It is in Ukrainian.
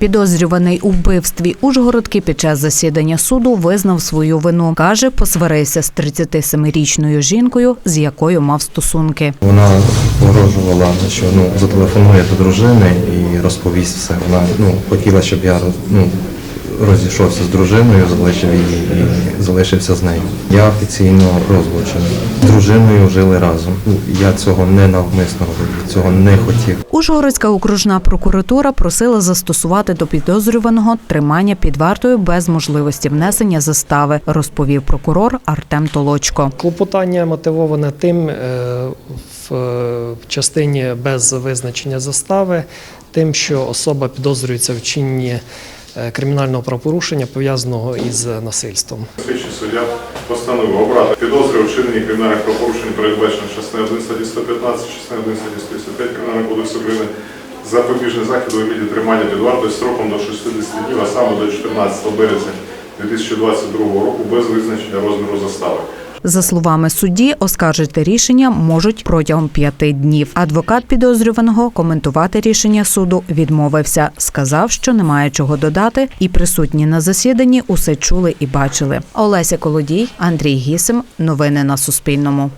Підозрюваний у вбивстві Ужгородки під час засідання суду визнав свою вину. каже, посварився з 37-річною жінкою, з якою мав стосунки. Вона погрожувала, що ну зателефонує до дружини і розповість все. Вона ну хотіла, щоб я ну, розійшовся з дружиною, залишив її і залишився з нею. Я офіційно розлучений. З дружиною жили разом. Ну, Я цього не навмисно робив, цього не хотів. Ужгородська окружна прокуратура просила застосувати до підозрюваного тримання під вартою без можливості внесення застави, розповів прокурор Артем Толочко. Клопотання мотивоване тим е, в е, частині без визначення застави, тим, що особа підозрюється в чинні кримінального правопорушення, пов'язаного із насильством. Слідчий суддя постановив обрати підозри у вчиненні кримінальних правопорушень, передбачених частиною 1 статті 115, частиною 1 статті 155 Кримінального кодексу України, запобіжний захід у вигляді тримання під вартою строком до 60 днів, а саме до 14 березня 2022 року без визначення розміру застави. За словами судді, оскаржити рішення можуть протягом п'яти днів. Адвокат підозрюваного коментувати рішення суду відмовився. Сказав, що немає чого додати, і присутні на засіданні усе чули і бачили. Олеся Колодій, Андрій Гісим. Новини на Суспільному.